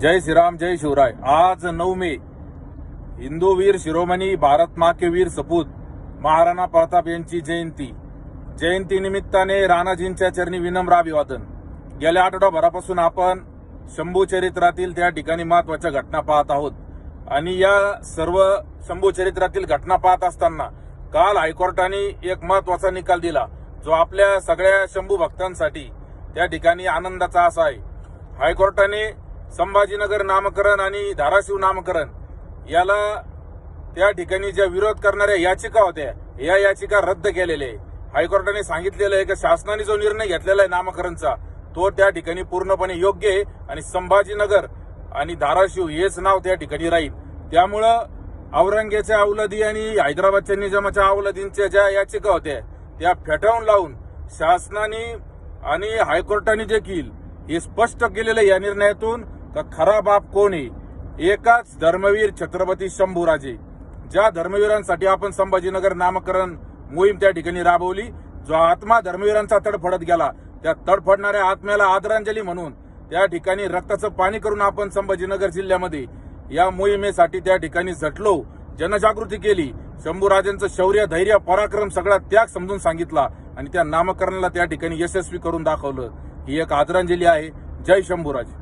जय श्रीराम जय शिवराय. आज नऊ मे. हिंदूवीर शिरोमणी भारत माँ के वीर सपूत महाराणा प्रताप यांची जयंती. जयंती निमित्ताने राणाजींच्या चरणी विनम्र अभिवादन. गेल्या आठवडाभरापासून आपण शंभू चरित्रातील त्या ठिकाणी महत्त्वाच्या घटना पाहत आहोत. आणि या सर्व शंभू चरित्रातील घटना पाहत असताना काल हायकोर्टाने एक महत्त्वाचा निकाल दिला जो आपल्या सगळ्या शंभू भक्तांसाठी त्या ठिकाणी आनंदाचा असा आहे. हायकोर्टाने संभाजीनगर नामकरण आणि धाराशिव नामकरण याला त्या ठिकाणी ज्या विरोध करणाऱ्या याचिका होत्या या याचिका रद्द केलेल्या आहे हायकोर्टाने सांगितलेलं आहे की शासनाने जो निर्णय घेतलेला आहे नामकरणचा तो त्या ठिकाणी पूर्णपणे योग्य आहे आणि संभाजीनगर आणि धाराशिव हेच नाव त्या ठिकाणी राहील. त्यामुळं औरंगेच्या अवलदी आणि हैदराबादच्या निजामाच्या अवलदींच्या ज्या याचिका होत्या त्या फेटाळून लावून शासनाने आणि हायकोर्टाने देखील हे स्पष्ट केलेलं आहे या निर्णयातून. का खरा बाप कोण आहे? एकाच धर्मवीर छत्रपती शंभूराजे. ज्या धर्मवीरांसाठी आपण संभाजीनगर नामकरण मोहीम त्या ठिकाणी राबवली जो आत्मा धर्मवीरांचा तडफडत गेला त्या तडफडणाऱ्या आत्म्याला आदरांजली म्हणून त्या ठिकाणी रक्ताचं पाणी करून आपण संभाजीनगर जिल्ह्यामध्ये या मोहिमेसाठी त्या ठिकाणी झटलो जनजागृती केली शंभूराजांचं शौर्य धैर्य पराक्रम सगळा त्याग समजून सांगितला आणि त्या नामकरणाला त्या ठिकाणी यशस्वी करून दाखवलं. ही एक आदरांजली आहे. जय शंभूराजे.